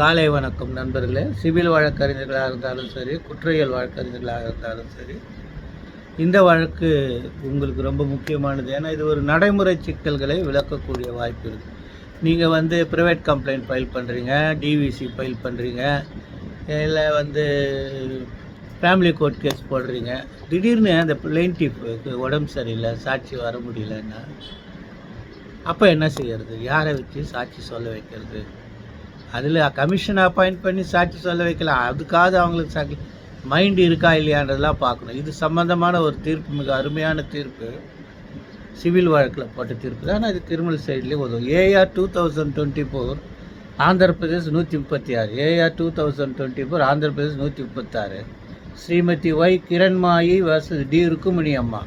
காலை வணக்கம் நண்பர்களே. சிவில் வழக்கறிஞர்களாக இருந்தாலும் சரி குற்றவியல் வழக்கறிஞர்களாக இருந்தாலும் சரி இந்த வழக்கு உங்களுக்கு ரொம்ப முக்கியமானது. ஏன்னா இது ஒரு நடைமுறை சிக்கல்களை விளக்கக்கூடிய வாய்ப்பு இருக்குது நீங்கள் வந்து ப்ரைவேட் கம்ப்ளைண்ட் ஃபைல் பண்ணுறீங்க டிவிசி ஃபைல் பண்ணுறீங்க இல்லை வந்து ஃபேமிலி கோர்ட் கேஸ் போடுறீங்க. திடீர்னு அந்த பிளைன்டிஃப்க்கு உடம்பு சரியில்லை சாட்சி வர முடியலன்னா அப்போ என்ன செய்யறது? யாரை வச்சு சாட்சி சொல்ல வைக்கிறது? அதில் கமிஷனை அப்பாயிண்ட் பண்ணி சாட்சி சொல்ல வைக்கலாம் அதுக்காவது அவங்களுக்கு சாட்சி மைண்ட் இருக்கா இல்லையான்றதெல்லாம் பார்க்கணும். இது சம்மந்தமான ஒரு தீர்ப்பு மிக அருமையான தீர்ப்பு. சிவில் வழக்கில் போட்ட தீர்ப்பு தான். அது இது கிரிமினல் சைட்லேயே உதவும் AR two thousand twenty four Andhra Pradesh நூற்றி முப்பத்தி ஆறு. AR two thousand twenty four Andhra Pradesh நூற்றி முப்பத்தாறு Shrimati Y Kiranmayi versus T Rukmani அம்மா.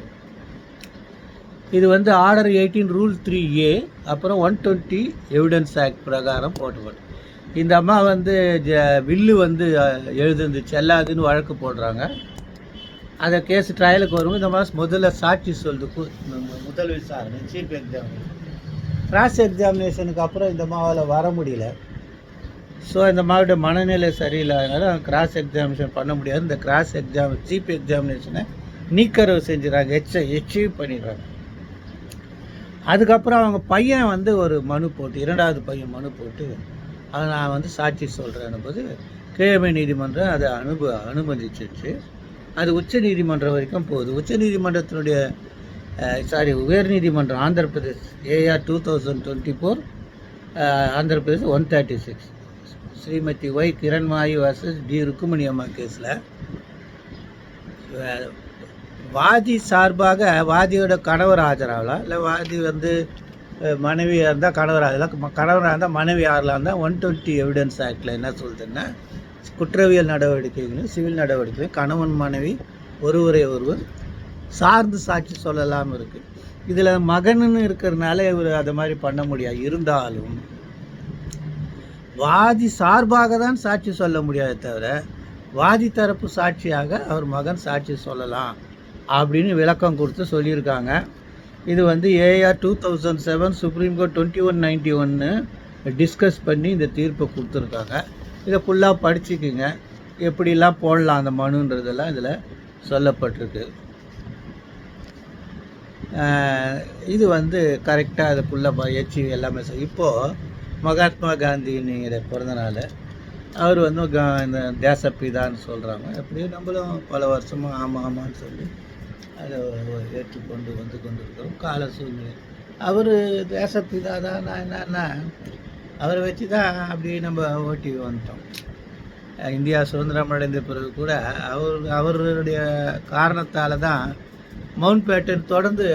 இது வந்து order eighteen rule three A அப்புறம் ஒன் டுவெண்ட்டி எவிடன்ஸ் ஆக்ட் பிரகாரம் போட்டுப்பட்டு இந்த அம்மா வந்து ஜ வில்லு வந்து எழுதுந்து செல்லாதுன்னு வழக்கு போடுறாங்க. அந்த கேஸ் ட்ரையலுக்கு வரும்போது இந்த மாதிரி முதல்ல சாட்சி சொல்லுது. முதல் விசாரணை சீஃப் எக்ஸாமினேஷன். கிராஸ் எக்ஸாமினேஷனுக்கு அப்புறம் இந்த மாவால் வர முடியல. ஸோ இந்த மாவோட மனநிலை சரியில்லாதனால கிராஸ் எக்ஸாமினேஷன் பண்ண முடியாது. இந்த கிராஸ் எக்ஸாம் சீஃப் எக்ஸாமினேஷனை நீக்கரவு செஞ்சுறாங்க. எச்ச எச்சீவ் பண்ணிடுறாங்க. அதுக்கப்புறம் அவங்க பையன் வந்து ஒரு மனு போட்டு இரண்டாவது பையன் மனு போட்டு அதை நான் வந்து சாட்சி சொல்கிறேன் போது கீழமை நீதிமன்றம் அதை அனுப அனுமதிச்சிச்சு. அது உச்ச நீதிமன்றம் வரைக்கும் போகுது. உச்ச நீதிமன்றத்தினுடைய சாரி உயர் நீதிமன்றம் Andhra Pradesh AR two thousand twenty four Andhra Pradesh one thirty six Shrimati Y Kiranmayi versus T Rukmani அம்மா கேஸில். வாதி சார்பாக வாதியோட கணவர் ஆஜராகலாம் இல்லை வாதி வந்து மனைவியாக இருந்தால் கணவராக இருந்தால் கணவராக இருந்தால் மனைவி ஆறலாம் இருந்தால் ஒன் டுவெண்ட்டி எவிடன்ஸ் ஆக்டில் என்ன சொல்லுதுன்னா குற்றவியல் நடவடிக்கைகளும் சிவில் நடவடிக்கைகளும் கணவன் மனைவி ஒருவரை ஒருவர் சார்ந்து சாட்சி சொல்லலாம் இருக்குது இதில் மகனுன்னு இருக்கிறதுனால இவர் அதை மாதிரி பண்ண முடியாது. இருந்தாலும் வாதி சார்பாக தான் சாட்சி சொல்ல முடியாதே தவிர வாதி தரப்பு சாட்சியாக அவர் மகன் சாட்சி சொல்லலாம் அப்படின்னு விளக்கம் கொடுத்து சொல்லியிருக்காங்க. இது வந்து AR two thousand seven supreme court twenty one ninety ஒன்று டிஸ்கஸ் பண்ணி இந்த தீர்ப்பை கொடுத்துருக்காங்க. இதை ஃபுல்லாக படிச்சுக்குங்க. எப்படிலாம் போடலாம் அந்த மனுன்றதெல்லாம் இதில் சொல்லப்பட்டிருக்கு. இது வந்து கரெக்டாக அதை ஃபுல்லாக எச்சி எல்லாமே இப்போது மகாத்மா காந்தியினுடைய பிறந்தநாள். அவர் வந்து கா- இந்த தேசப்பிதான்னு சொல்கிறாங்க எப்படியும் நம்மளும் பல வருஷமாக ஆமாம் ஆமான்னு சொல்லி அதை ஏற்றுக்கொண்டு வந்து கொண்டிருக்கிறோம் கால சூழ்நிலை அவர் தேசப்பிதா தான் நான் என்னன்னா அவரை வச்சு தான் அப்படி நம்ம ஓட்டி வந்துட்டோம். இந்தியா சுதந்திரம் அடைந்த பிறகு கூட அவர் அவருடைய காரணத்தால் தான் மவுண்ட் பேட்டன் தொடர்ந்து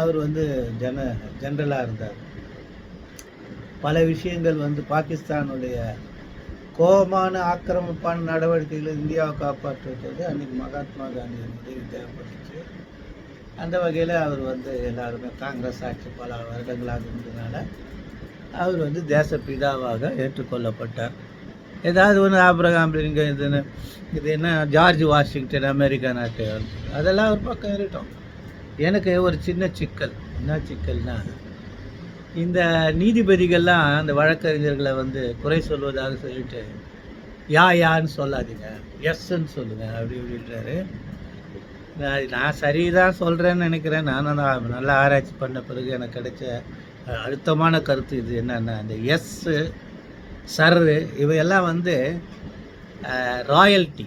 அவர் வந்து ஜன ஜென்ரலாக இருந்தார். பல விஷயங்கள் வந்து பாகிஸ்தானுடைய கோபமான ஆக்கிரமிப்பான நடவடிக்கைகள் இந்தியாவை காப்பாற்றுவது அன்றைக்கி மகாத்மா காந்தி உதவி தேவைப்பட்டுச்சு அந்த வகையில் அவர் வந்து எல்லாருமே காங்கிரஸ் ஆட்சி பல வருடங்களாக இருந்ததுனால அவர் வந்து தேசப்பிதாவாக ஏற்றுக்கொள்ளப்பட்டார். ஏதாவது ஒன்று ஆப்ரகாம் லிங்கன் இதுன்னு இது என்ன ஜார்ஜ் வாஷிங்டன் அமெரிக்கா நாட்டு அதெல்லாம் ஒரு பக்கம் இருக்கட்டும். எனக்கு ஒரு சின்ன சிக்கல். என்ன சிக்கல்னா இந்த நீதிபதிகள்லாம் அந்த வழக்கறிஞர்களை வந்து குறை சொல்வதாக சொல்லிட்டு யா யான்னு சொல்லாதீங்க எஸ்ன்னு சொல்லுங்கள் அப்படி அப்படின்றாரு நான் சரி சரிதான் சொல்கிறேன்னு நினைக்கிறேன். நானும் நான் நல்லா ஆராய்ச்சி பண்ண பிறகு எனக்கு கிடைச்ச அழுத்தமான கருத்து இது என்னென்னா இந்த எஸ்ஸு சர்ரு இவையெல்லாம் வந்து ராயல்ட்டி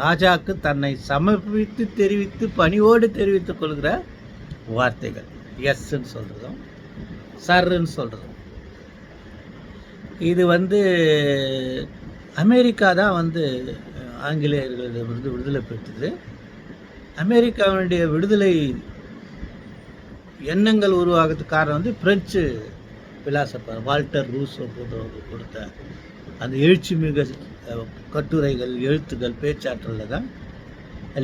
ராஜாக்கு தன்னை சமர்ப்பித்து தெரிவித்து பணியோடு தெரிவித்துக் கொள்கிற வார்த்தைகள். எஸ்ன்னு சொல்கிறதும் சர்ன்னு சொல்கிறது இது வந்து அமெரிக்கா தான் வந்து ஆங்கிலேயர்களிடம் ஆங்கிலேயர்களிடமிருந்து விடுதலை பெற்றது. அமெரிக்காவினுடைய விடுதலை எண்ணங்கள் உருவாகிறதுக்கு காரணம் வந்து பிரெஞ்சு பிலாசபர் வால்டர் ரூசோ போன்றவங்க கொடுத்த அந்த எழுச்சி மிக கட்டுரைகள் எழுத்துக்கள் பேச்சாற்றலில் தான்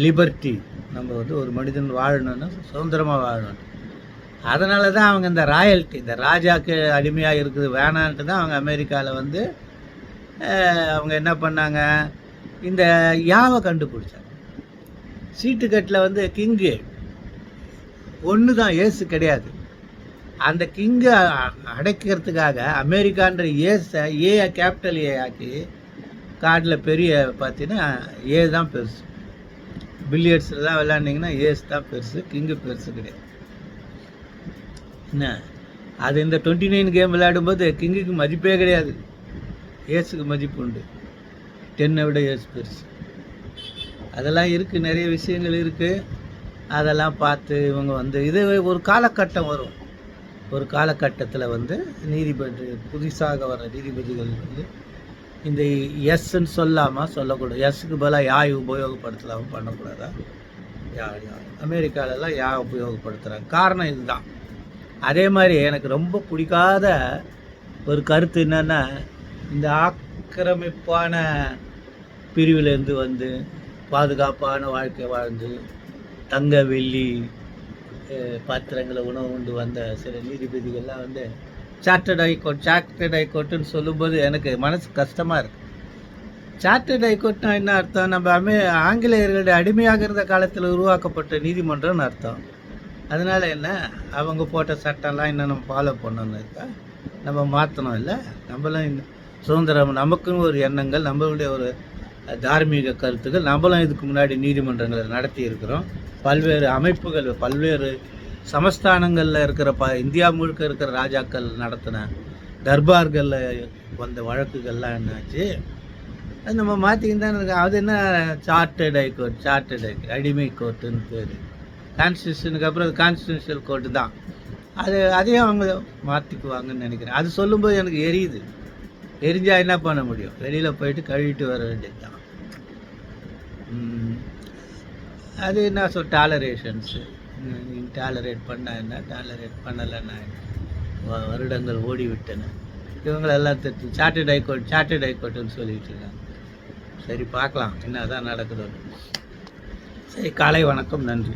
லிபர்ட்டி நம்ம வந்து ஒரு மனிதன் வாழணும்னா சுதந்திரமாக வாழணும். அதனால தான் அவங்க இந்த ராயல்ட்டி இந்த ராஜாக்கு அடிமையாக இருக்குது வேணான்ட்டு தான் அவங்க அமெரிக்காவில் வந்து அவங்க என்ன பண்ணாங்க? இந்த யாவை கண்டுபிடிச்சாங்க. சீட்டுக்கட்டில் வந்து கிங்கு. ஒன்று தான் ஏசு கிடையாது. அந்த கிங்கை அடைக்கிறதுக்காக அமெரிக்கான்ற ஏஸை ஏ கேபிட்டல் ஏ ஆக்கி கார்டில் பெரிய பார்த்தீங்கன்னா ஏ தான் பெருசு. பில்லியர்ட்ஸில் தான் விளாண்டிங்கன்னா ஏஸ் தான் பெருசு கிங்கு பெருசு கிடையாது. என்ன? அது இந்த டுவெண்ட்டி நைன் கேம் விளையாடும்போது கிங்குக்கு மதிப்பே கிடையாது. ஏஸுக்கு மதிப்பு உண்டு. டென்னை விட ஏஸ் பெருசு. அதெல்லாம் இருக்குது நிறைய விஷயங்கள் இருக்குது அதெல்லாம் பார்த்து இவங்க வந்து இது ஒரு காலகட்டம் வரும். ஒரு காலகட்டத்தில் வந்து நீதிபதி புதுசாக வர நீதிபதிகள் வந்து இந்த எஸ்ன்னு சொல்லாமல் சொல்லக்கூடாது. எஸ்ஸுக்கு பதிலாக யாய் உபயோகப்படுத்தலாமல் பண்ணக்கூடாதா? யா யா அமெரிக்காவிலலாம் யா உபயோகப்படுத்துகிறாங்க காரணம் இதுதான். அதே மாதிரி எனக்கு ரொம்ப பிடிக்காத ஒரு கருத்து என்னென்னா இந்த ஆக்கிரமிப்பான பிரிவிலேருந்து வந்து பாதுகாப்பான வாழ்க்கை வாழ்ந்து தங்க வெள்ளி பாத்திரங்களை உணவு உண்டு வந்த சில நீதிபதிகள்லாம் வந்து சார்ட்டர்ட் ஹைகோர்ட் சார்ட்டர்ட் ஹைகோர்ட்டுன்னு சொல்லும்போது எனக்கு மனசு கஷ்டமாக இருக்குது சார்ட்டர்ட் ஹைகோர்ட்னா என்ன அர்த்தம்? நம்ம அமே ஆங்கிலேயர்களுடைய அடிமையாக இருந்த காலத்தில் உருவாக்கப்பட்ட நீதிமன்றம்னு அர்த்தம். அதனால என்ன? அவங்க போட்ட சட்டம்லாம் இன்னும் நம்ம ஃபாலோ பண்ணணும் இருக்கா நம்ம மாற்றணும் இல்லை. நம்மளும் சுதந்திரம் நமக்குன்னு ஒரு எண்ணங்கள் நம்மளுடைய ஒரு தார்மீக கருத்துக்கள் நம்மளும் இதுக்கு முன்னாடி நீதிமன்றங்களை நடத்தி இருக்கிறோம். பல்வேறு அமைப்புகள் பல்வேறு சமஸ்தானங்களில் இருக்கிற ப இந்தியா முழுக்க இருக்கிற ராஜாக்கள் நடத்தின தர்பார்களில் வந்த வழக்குகள்லாம் என்னாச்சு? அது நம்ம மாற்றிக்கிட்டு தானே இருக்கோம். அது என்ன? சார்ட்டர்ட் ஹைகோர்ட் சார்ட்டர்ட் ஹைகோர்ட் அடிமை கோர்ட்டுன்னு பேர். கான்ஸ்டியூஷனுக்கு அப்புறம் அது கான்ஸ்டியூஷனல் கோர்ட்டு தான். அது அதையும் அவங்க மாற்றிக்குவாங்கன்னு நினைக்கிறேன். அது சொல்லும்போது எனக்கு எரியுது. எரிஞ்சால் என்ன பண்ண முடியும்? வெளியில் போயிட்டு கழுவிட்டு வர வேண்டியது தான் அது என்ன சொல் டாலரேஷன்ஸு டாலரேட் பண்ணால் என்ன? டாலரேட் பண்ணலைன்னா வ- வருடங்கள் ஓடிவிட்டன. இவங்களெல்லாம் திட்டு சார்ட்டட் ஹைகோர்ட் சார்ட்டட் ஹைகோர்ட்டுன்னு சொல்லிட்டு இருக்காங்க. சரி பார்க்கலாம். என்ன தான் நடக்குதோ. சரி காலை வணக்கம். நன்றி.